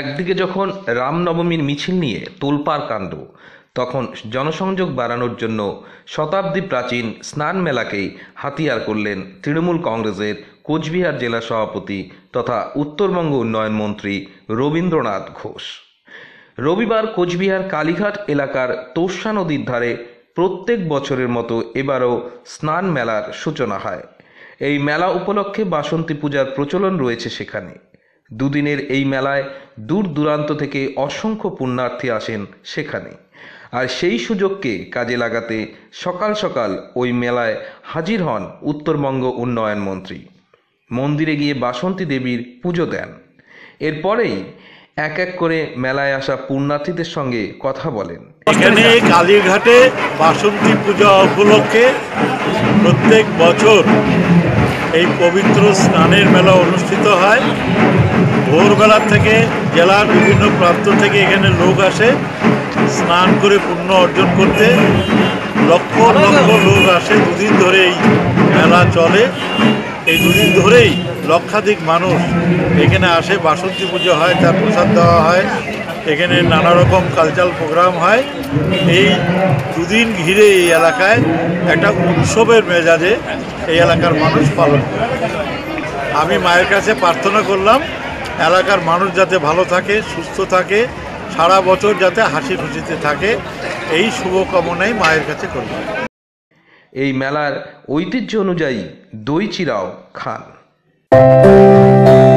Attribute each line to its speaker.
Speaker 1: একদিকে যখন রামনবমীর মিছিল নিয়ে তোলপাড় কাণ্ড, তখন জনসংযোগ বাড়ানোর জন্য শতাব্দী প্রাচীন স্নান মেলাকেই হাতিয়ার করলেন তৃণমূল কংগ্রেসের কোচবিহার জেলা সভাপতি তথা উত্তরবঙ্গ উন্নয়ন মন্ত্রী রবীন্দ্রনাথ ঘোষ। রবিবার কোচবিহার কালীঘাট এলাকার তোষা নদীর ধারে প্রত্যেক বছরের মতো এবারও স্নান মেলার সূচনা হয়। এই মেলা উপলক্ষে বাসন্তী পূজার প্রচলন রয়েছে সেখানে। দুদিনের এই মেলায় দূর দূরান্ত থেকে অসংখ্য পুণ্যার্থী আসেন সেখানে। আর সেই সুযোগকে কাজে লাগাতে সকাল সকাল ওই মেলায় হাজির হন উত্তরবঙ্গ উন্নয়ন মন্ত্রী। মন্দিরে গিয়ে বাসন্তী দেবীর পুজো দেন। এরপরেই এক এক করে মেলায় আসা পুণ্যার্থীদের সঙ্গে কথা বলেন।
Speaker 2: এখানে কালীঘাটে বাসন্তী পূজা উপলক্ষে প্রত্যেক বছর এই পবিত্র স্নানের মেলা অনুষ্ঠিত হয়। ভোরবেলা থেকে জেলার বিভিন্ন প্রান্ত থেকে এখানে লোক আসে স্নান করে পুণ্য অর্জন করতে। লক্ষ লক্ষ লোক আসে। দুদিন ধরে এই মেলা চলে। এই দুদিন ধরেই লক্ষাধিক মানুষ এখানে আসে, বাসন্তী পুজো হয়, তার প্রসাদ দেওয়া হয়, এখানে নানা রকম কালচারাল প্রোগ্রাম হয়। এই দুদিন ঘিরে এই এলাকায় একটা উৎসবের মেজাজে এই এলাকার মানুষ পালন করে। আমি মায়ের কাছে প্রার্থনা করলাম, এলাকার মানুষ যাতে ভালো থাকে, সুস্থ থাকে, সারা বছর যাতে হাসি খুশিতে থাকে, এই শুভকামনাই মায়ের কাছে করলাম।
Speaker 1: এই মেলার ঐতিহ্য অনুযায়ী দই চিরাও খান। Thank you.